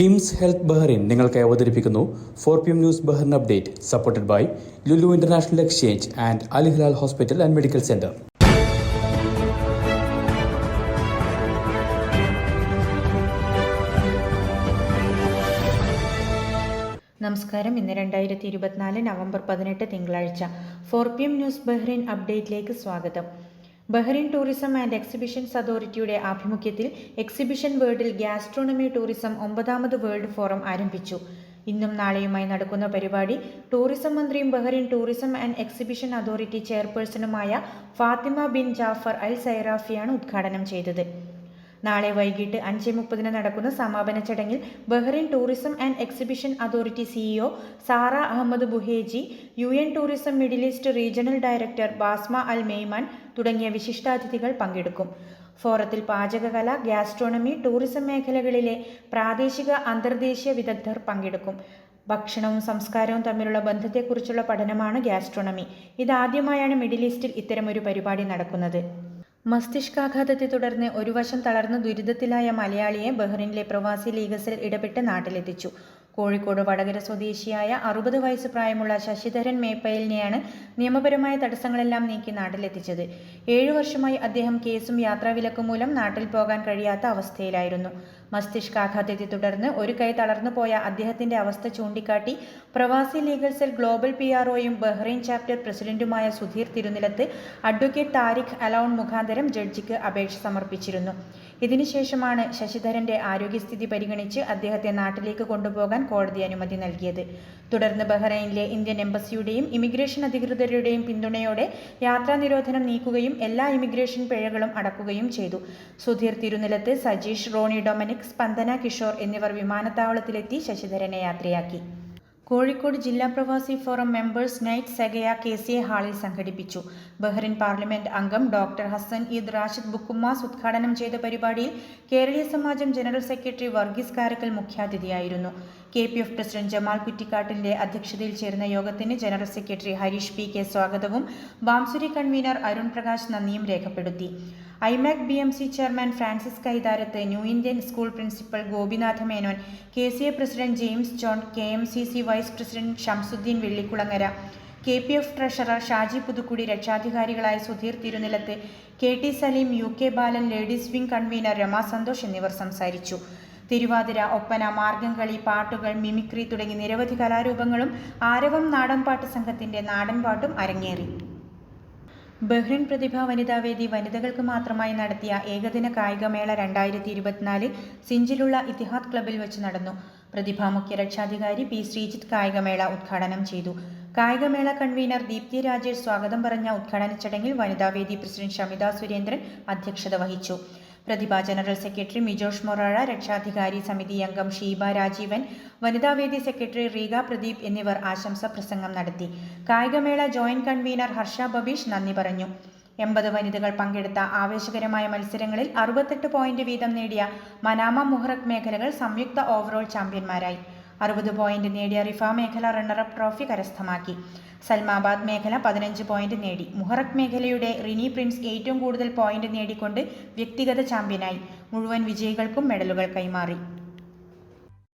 KIMS health Bahrain നിങ്ങൾക്കായി അവതരിപ്പിക്കുന്നു four P M news Bahrain update supported by Lulu international exchange and Al Hilal hospital and medical centre. നമസ്കാരം. ഇന്ന് രണ്ടായിരത്തി ഇരുപത്തിനാല് November പതിനെട്ട് തിങ്കളാഴ്ച. Four P M news Bahrain അപ്ഡേറ്റിലേക്ക് സ്വാഗതം. ബഹ്റിൻ ടൂറിസം ആൻഡ് എക്സിബിഷൻസ് അതോറിറ്റിയുടെ ആഭിമുഖ്യത്തിൽ എക്സിബിഷൻ വേൾഡിൽ ഗ്യാസ്ട്രോണമി ടൂറിസം ഒമ്പതാമത് വേൾഡ് ഫോറം ആരംഭിച്ചു. ഇന്നും നാളെയുമായി നടക്കുന്ന പരിപാടി ടൂറിസം മന്ത്രിയും Bahrain tourism and exhibition authority ചെയർപേഴ്സണുമായ Fatima bin Jafar Al സൈറാഫിയാണ് ഉദ്ഘാടനം ചെയ്തത്. നാളെ വൈകിട്ട് അഞ്ച് മുപ്പതിന് നടക്കുന്ന സമാപന ചടങ്ങിൽ Bahrain tourism and exhibition authority CEO Sara Ahmed Buhiji U N tourism middle east regional director Basma Al Maiman തുടങ്ങിയ വിശിഷ്ടാതിഥികൾ പങ്കെടുക്കും. ഫോറത്തിൽ പാചകകല ഗ്യാസ്ട്രോണമി ടൂറിസം മേഖലകളിലെ പ്രാദേശിക അന്തർദേശീയ വിദഗ്ധർ പങ്കെടുക്കും. ഭക്ഷണവും സംസ്കാരവും തമ്മിലുള്ള ബന്ധത്തെക്കുറിച്ചുള്ള പഠനമാണ് ഗ്യാസ്ട്രോണമി. ഇതാദ്യമായാണ് മിഡിൽ ഈസ്റ്റിൽ ഇത്തരമൊരു പരിപാടി നടക്കുന്നത്. മസ്തിഷ്കാഘാതത്തെ തുടർന്ന് ഒരു വശം തളർന്ന് ദുരിതത്തിലായ മലയാളിയെ ബഹ്റിനിലെ പ്രവാസി ലീഗസിൽ ഇടപെട്ട് നാട്ടിലെത്തിച്ചു. കോഴിക്കോട് വടകര സ്വദേശിയായ അറുപത് വയസ്സ് പ്രായമുള്ള ശശിധരൻ മേപ്പയലിനെയാണ് നിയമപരമായ തടസ്സങ്ങളെല്ലാം നീക്കി നാട്ടിലെത്തിച്ചത്. ഏഴു വർഷമായി അദ്ദേഹം കേസും യാത്രാവിലക്കും മൂലം നാട്ടിൽ പോകാൻ കഴിയാത്ത അവസ്ഥയിലായിരുന്നു. മസ്തിഷ്കാഘാതത്തെ തുടർന്ന് ഒരു കൈ തളർന്നു പോയ അദ്ദേഹത്തിന്റെ അവസ്ഥ ചൂണ്ടിക്കാട്ടി Pravasi legal cell global P R ഒയും Bahrain chapter പ്രസിഡന്റുമായ Sudheer Thirunilath advocate Tariq Aloun മുഖാന്തരം ജഡ്ജിക്ക് അപേക്ഷ സമർപ്പിച്ചിരുന്നു. ഇതിനുശേഷമാണ് ശശിധരന്റെ ആരോഗ്യസ്ഥിതി പരിഗണിച്ച് അദ്ദേഹത്തെ നാട്ടിലേക്ക് കൊണ്ടുപോകാൻ കോടതി അനുമതി നൽകിയത്. തുടർന്ന് ബഹ്റൈനിലെ ഇന്ത്യൻ എംബസിയുടെയും ഇമിഗ്രേഷൻ അധികൃതരുടെയും പിന്തുണയോടെ യാത്രാ നിരോധനം നീക്കുകയും എല്ലാ ഇമിഗ്രേഷൻ പിഴകളും അടക്കുകയും ചെയ്തു. സുധീർ തിരുനിലത്ത് സജീഷ് റോണി ഡൊമനിക് സ്പന്ദന കിഷോർ എന്നിവർ വിമാനത്താവളത്തിലെത്തി ശശിധരനെ യാത്രയാക്കി. കോഴിക്കോട് ജില്ലാ Pravasi forum members night Segaya K C A ഹാളിൽ സംഘടിപ്പിച്ചു. ബഹ്റിൻ പാർലമെന്റ് അംഗം doctor Hassan Eid Rashid Bukhammas ഉദ്ഘാടനം ചെയ്ത പരിപാടിയിൽ കേരളീയ സമാജം general secretary Varghese Karakkal മുഖ്യാതിഥിയായിരുന്നു. K P F president Jamal കുറ്റിക്കാട്ടിന്റെ അധ്യക്ഷതയിൽ ചേർന്ന യോഗത്തിന് general secretary Harish P K സ്വാഗതവും ബാംസുരി കൺവീനർ അരുൺ പ്രകാശ് നന്ദിയും രേഖപ്പെടുത്തി. IMAC B M C chairman Francis Kaitharath New Indian School principal Gopinatha Menon K C A president James John K M C C vice president Shamsuddin Vellikulangara K P F treasurer Shaji Puthukudi രക്ഷാധികാരികളായ Sudheer Thirunilath K T Saleem U K Balan ladies wing convener Rama Santhosh എന്നിവർ സംസാരിച്ചു. തിരുവാതിര ഒപ്പന മാർഗംകളി പാട്ടുകൾ mimicry തുടങ്ങി നിരവധി കലാരൂപങ്ങളും ആരവം നാടൻപാട്ട് സംഘത്തിന്റെ നാടൻപാട്ടും അരങ്ങേറി. ബഹ്റിൻ പ്രതിഭ വനിതാവേദി വനിതകൾക്ക് മാത്രമായി നടത്തിയ ഏകദിന കായികമേള രണ്ടായിരത്തി ഇരുപത്തിനാല് സിഞ്ചിലുള്ള ഇത്തിഹാദ് ക്ലബിൽ വെച്ച് നടന്നു. പ്രതിഭാ മുഖ്യ രക്ഷാധികാരി പി. ശ്രീജിത്ത് കായികമേള ഉദ്ഘാടനം ചെയ്തു. കായികമേള കൺവീനർ ദീപ്തി രാജേഷ് സ്വാഗതം പറഞ്ഞ ഉദ്ഘാടന ചടങ്ങിൽ വനിതാവേദി പ്രസിഡന്റ് ഷമിത സുരേന്ദ്രൻ അധ്യക്ഷത വഹിച്ചു. പ്രതിഭ ജനറൽ സെക്രട്ടറി മിജോഷ് മൊറാഴ രക്ഷാധികാരി സമിതി അംഗം ഷീബ രാജീവൻ വനിതാവേദി സെക്രട്ടറി റീഗ പ്രദീപ് എന്നിവർ ആശംസ പ്രസംഗം നടത്തി. കായികമേള ജോയിന്റ് കൺവീനർ ഹർഷ ബബീഷ് നന്ദി പറഞ്ഞു. എൺപത് വനിതകൾ പങ്കെടുത്ത ആവേശകരമായ മത്സരങ്ങളിൽ അറുപത്തെട്ട് പോയിന്റ് വീതം നേടിയ മനാമ മുഹറക് മേഖലകൾ സംയുക്ത ഓവറോൾ ചാമ്പ്യന്മാരായി. അറുപത് പോയിന്റ് നേടിയ റിഫ മേഖല റണ്ണറപ്പ് ട്രോഫി കരസ്ഥമാക്കി. സൽമാബാദ് മേഖല പതിനഞ്ച് പോയിന്റ് നേടി. മുഹറക് മേഖലയുടെ റിനി പ്രിൻസ് ഏറ്റവും കൂടുതൽ പോയിന്റ് നേടിക്കൊണ്ട് വ്യക്തിഗത ചാമ്പ്യനായി. മുഴുവൻ വിജയികൾക്കും മെഡലുകൾ കൈമാറി.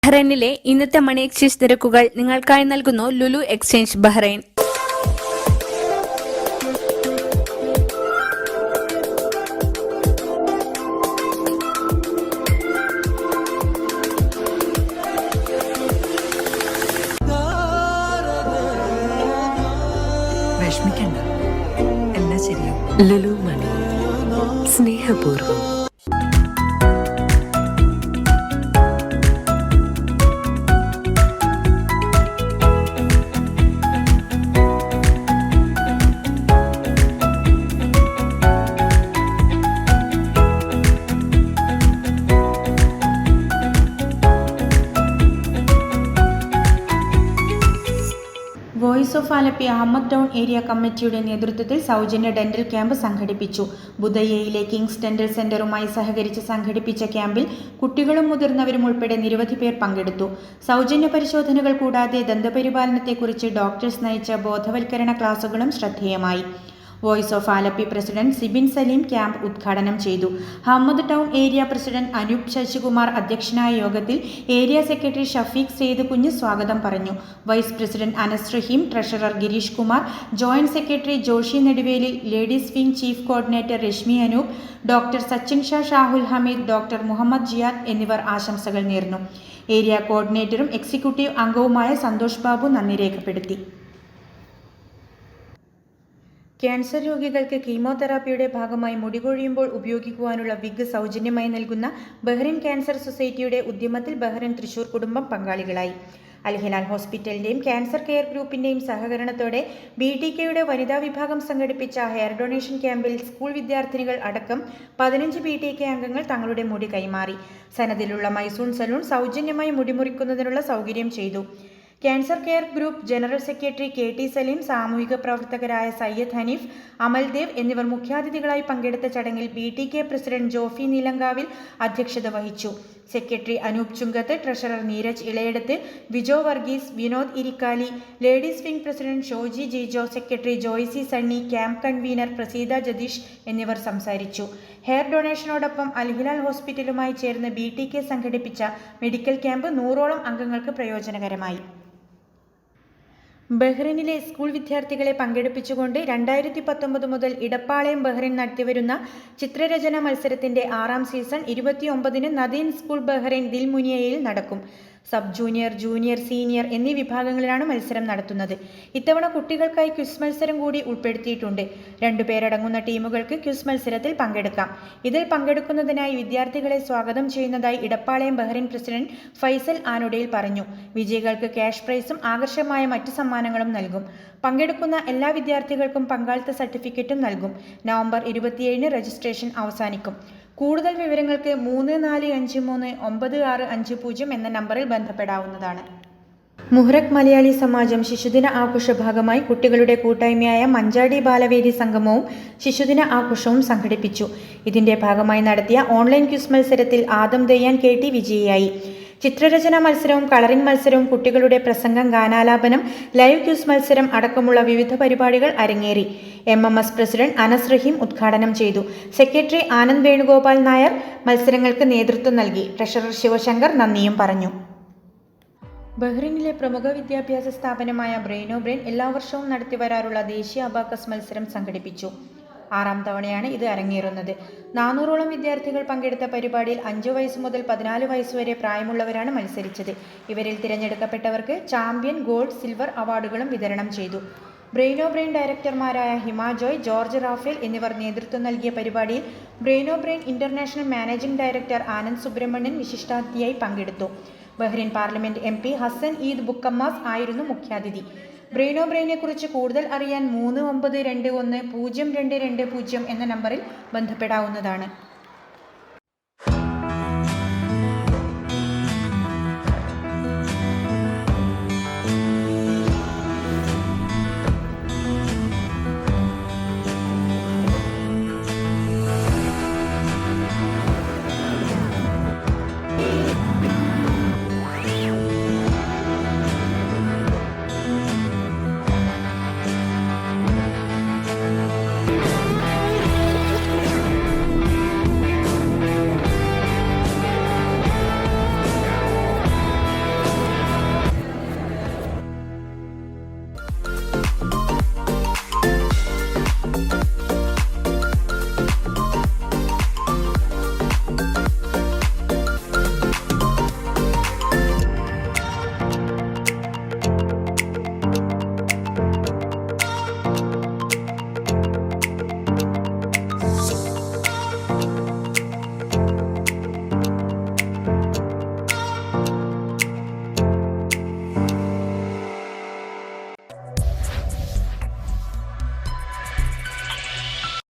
ബഹ്റൈനിലെ ഇന്നത്തെ മണി എക്സ്ചേഞ്ച് നിരക്കുകൾ നിങ്ങൾക്കായി നൽകുന്നു ലുലു എക്സ്ചേഞ്ച് ബഹ്റൈൻ. ശരിയാവും ലലു മണി. സ്നേഹപൂർവം. Of Alleppey Hamad town area കമ്മിറ്റിയുടെ നേതൃത്വത്തിൽ സൗജന്യ ഡെന്റൽ ക്യാമ്പ് സംഘടിപ്പിച്ചു. ബുധയയിലെ കിങ്സ് ഡെന്റൽ സെന്ററുമായി സഹകരിച്ച് സംഘടിപ്പിച്ച ക്യാമ്പിൽ കുട്ടികളും മുതിർന്നവരും ഉൾപ്പെടെ നിരവധി പേർ പങ്കെടുത്തു. സൗജന്യ പരിശോധനകൾ കൂടാതെ ദന്തപരിപാലനത്തെക്കുറിച്ച് ഡോക്ടേഴ്സ് നയിച്ച ബോധവൽക്കരണ ക്ലാസുകളും ശ്രദ്ധേയമായി. Voice of Alleppey president Sibin Saleem camp ഉദ്ഘാടനം ചെയ്തു. Hamad town area president Anoop Sasikumar അധ്യക്ഷനായ യോഗത്തിൽ ഏരിയ സെക്രട്ടറി ഷഫീഖ് സെയ്ദ് കുഞ്ഞ് സ്വാഗതം പറഞ്ഞു. Vice president Anas Raheem treasurer Gireesh Kumar joint secretary Joshi Neduveli ladies wing chief coordinator Reshmi Anoop doctor Sachin Shah Shahul Hameed doctor Muhammed Jiyad എന്നിവർ ആശംസകൾ നേർന്നു. Area കോർഡിനേറ്ററും executive അംഗവുമായ സന്തോഷ് ബാബു നന്ദി രേഖപ്പെടുത്തി. ക്യാൻസർ രോഗികൾക്ക് കീമോതെറാപ്പിയുടെ ഭാഗമായി മുടി കൊഴിയുമ്പോൾ ഉപയോഗിക്കുവാനുള്ള വിഗ് സൗജന്യമായി നൽകുന്ന ബഹ്റിൻ ക്യാൻസർ സൊസൈറ്റിയുടെ ഉദ്യമത്തിൽ ബഹ്റിൻ തൃശൂർ കുടുംബം പങ്കാളികളായി. അൽഹിലാൽ ഹോസ്പിറ്റലിന്റെയും ക്യാൻസർ കെയർ ഗ്രൂപ്പിന്റെയും സഹകരണത്തോടെ ബി ടി കെയുടെ വനിതാ വിഭാഗം സംഘടിപ്പിച്ച ഹെയർ ഡൊണേഷൻ ക്യാമ്പിൽ സ്കൂൾ വിദ്യാർത്ഥിനികൾ അടക്കം പതിനഞ്ച് ബി ടി കെ അംഗങ്ങൾ തങ്ങളുടെ മുടി കൈമാറി. സനദിലുള്ള മൈസൂൺ സലൂൺ സൗജന്യമായി മുടി മുറിക്കുന്നതിനുള്ള സൗകര്യം ചെയ്തു. Cancer care group general secretary K T Saleem സാമൂഹിക പ്രവർത്തകരായ സയ്യദ് ഹനീഫ് അമൽദേവ് എന്നിവർ മുഖ്യാതിഥികളായി പങ്കെടുത്ത ചടങ്ങിൽ B T K president Jofi Neelankavil അധ്യക്ഷത വഹിച്ചു. Secretary Anoop Chungath treasurer Neeraj Elayeduth Vijo Varghese Vinod Irikkali ladies wing president Shoji Jijo secretary Joycy Sunny camp convener Praseetha Jatheesh എന്നിവർ സംസാരിച്ചു. ഹെയർ ഡൊണേഷനോടൊപ്പം അൽഹിലാൽ ഹോസ്പിറ്റലുമായി ചേർന്ന് ബി ടി കെ സംഘടിപ്പിച്ച medical camp നൂറോളം അംഗങ്ങൾക്ക് പ്രയോജനകരമായി. ബഹ്റിനിലെ സ്കൂൾ വിദ്യാർത്ഥികളെ പങ്കെടുപ്പിച്ചുകൊണ്ട് രണ്ടായിരത്തി പത്തൊമ്പത് മുതൽ ഇടപ്പാളയം ബഹ്റിൻ നടത്തിവരുന്ന ചിത്രരചന മത്സരത്തിന്റെ ആറാം സീസൺ ഇരുപത്തിയൊമ്പതിന് നദീൻ സ്കൂൾ ബഹ്റൈൻ ദിൽമുനിയയിൽ നടക്കും. സബ് ജൂനിയർ ജൂനിയർ സീനിയർ എന്നീ വിഭാഗങ്ങളിലാണ് മത്സരം നടത്തുന്നത്. ഇത്തവണ കുട്ടികൾക്കായി ക്വിസ് മത്സരം കൂടി ഉൾപ്പെടുത്തിയിട്ടുണ്ട്. രണ്ടുപേരടങ്ങുന്ന ടീമുകൾക്ക് ക്വിസ് മത്സരത്തിൽ പങ്കെടുക്കാം. ഇതിൽ പങ്കെടുക്കുന്നതിനായി വിദ്യാർത്ഥികളെ സ്വാഗതം ചെയ്യുന്നതായി ഇടപ്പാളയം ബഹ്റിൻ പ്രസിഡന്റ് ഫൈസൽ ആനുഡയിൽ പറഞ്ഞു. വിജയികൾക്ക് ക്യാഷ് പ്രൈസും ആകർഷകമായ മറ്റു സമ്മാനങ്ങളും നൽകും. പങ്കെടുക്കുന്ന എല്ലാ വിദ്യാർത്ഥികൾക്കും പങ്കാളിത്ത സർട്ടിഫിക്കറ്റും നൽകും. നവംബർ ഇരുപത്തിയേഴിന് രജിസ്ട്രേഷൻ അവസാനിക്കും. കൂടുതൽ വിവരങ്ങൾക്ക് മൂന്ന് നാല് അഞ്ച് മൂന്ന് ഒമ്പത് ആറ് അഞ്ച് പൂജ്യം എന്ന നമ്പറിൽ ബന്ധപ്പെടാവുന്നതാണ്. മുഹ്റക് മലയാളി സമാജം ശിശുദിന ആഘോഷ ഭാഗമായി കുട്ടികളുടെ കൂട്ടായ്മയായ മഞ്ചാടി ബാലവേദി സംഗമവും ശിശുദിന ആഘോഷവും സംഘടിപ്പിച്ചു. ഇതിന്റെ ഭാഗമായി നടത്തിയ ഓൺലൈൻ ക്യൂസ് മത്സരത്തിൽ ആദം ദയ്യാൻ കെ ടി വിജയിയായി. ചിത്രരചന മത്സരവും കളറിംഗ് മത്സരവും കുട്ടികളുടെ പ്രസംഗം ഗാനാലാപനം ലൈവ് ക്യൂസ് മത്സരം അടക്കമുള്ള വിവിധ പരിപാടികൾ അരങ്ങേറി. M M S president Anas Raheem ഉദ്ഘാടനം ചെയ്തു. സെക്രട്ടറി ആനന്ദ് വേണുഗോപാൽ നായർ മത്സരങ്ങൾക്ക് നേതൃത്വം നൽകി. ട്രഷറർ ശിവശങ്കർ നന്ദിയും പറഞ്ഞു. ബഹ്റിനിലെ പ്രമുഖ വിദ്യാഭ്യാസ സ്ഥാപനമായ ബ്രെയിനോ ബ്രെയിൻ എല്ലാ വർഷവും നടത്തിവരാറുള്ള ദേശീയ അബാക്കസ് മത്സരം സംഘടിപ്പിച്ചു. ആറാം തവണയാണ് ഇത് അരങ്ങേറുന്നത്. നാനൂറോളം വിദ്യാർത്ഥികൾ പങ്കെടുത്ത പരിപാടിയിൽ അഞ്ചു വയസ്സ് മുതൽ പതിനാല് വയസ്സ് വരെ പ്രായമുള്ളവരാണ് മത്സരിച്ചത്. ഇവരിൽ തിരഞ്ഞെടുക്കപ്പെട്ടവർക്ക് ചാമ്പ്യൻ ഗോൾഡ് സിൽവർ അവാർഡുകളും വിതരണം ചെയ്തു. ബ്രെയിനോ ബ്രെയിൻ ഡയറക്ടർമാരായ ഹിമ ജോയ് ജോർജ് റാഫേൽ എന്നിവർ നേതൃത്വം നൽകിയ പരിപാടിയിൽ Brainobrain international managing director Anand Subramanian വിശിഷ്ടാതിഥിയായി പങ്കെടുത്തു. Bahrain parliament M P Hassan Eid Bukhammas ആയിരുന്നു മുഖ്യാതിഥി. ബ്രെയിനോ ബ്രെയിനെ കുറിച്ച് കൂടുതൽ അറിയാൻ മൂന്ന് ഒമ്പത് രണ്ട് ഒന്ന് പൂജ്യം രണ്ട് രണ്ട് പൂജ്യം എന്ന നമ്പറിൽ ബന്ധപ്പെടാവുന്നതാണ്.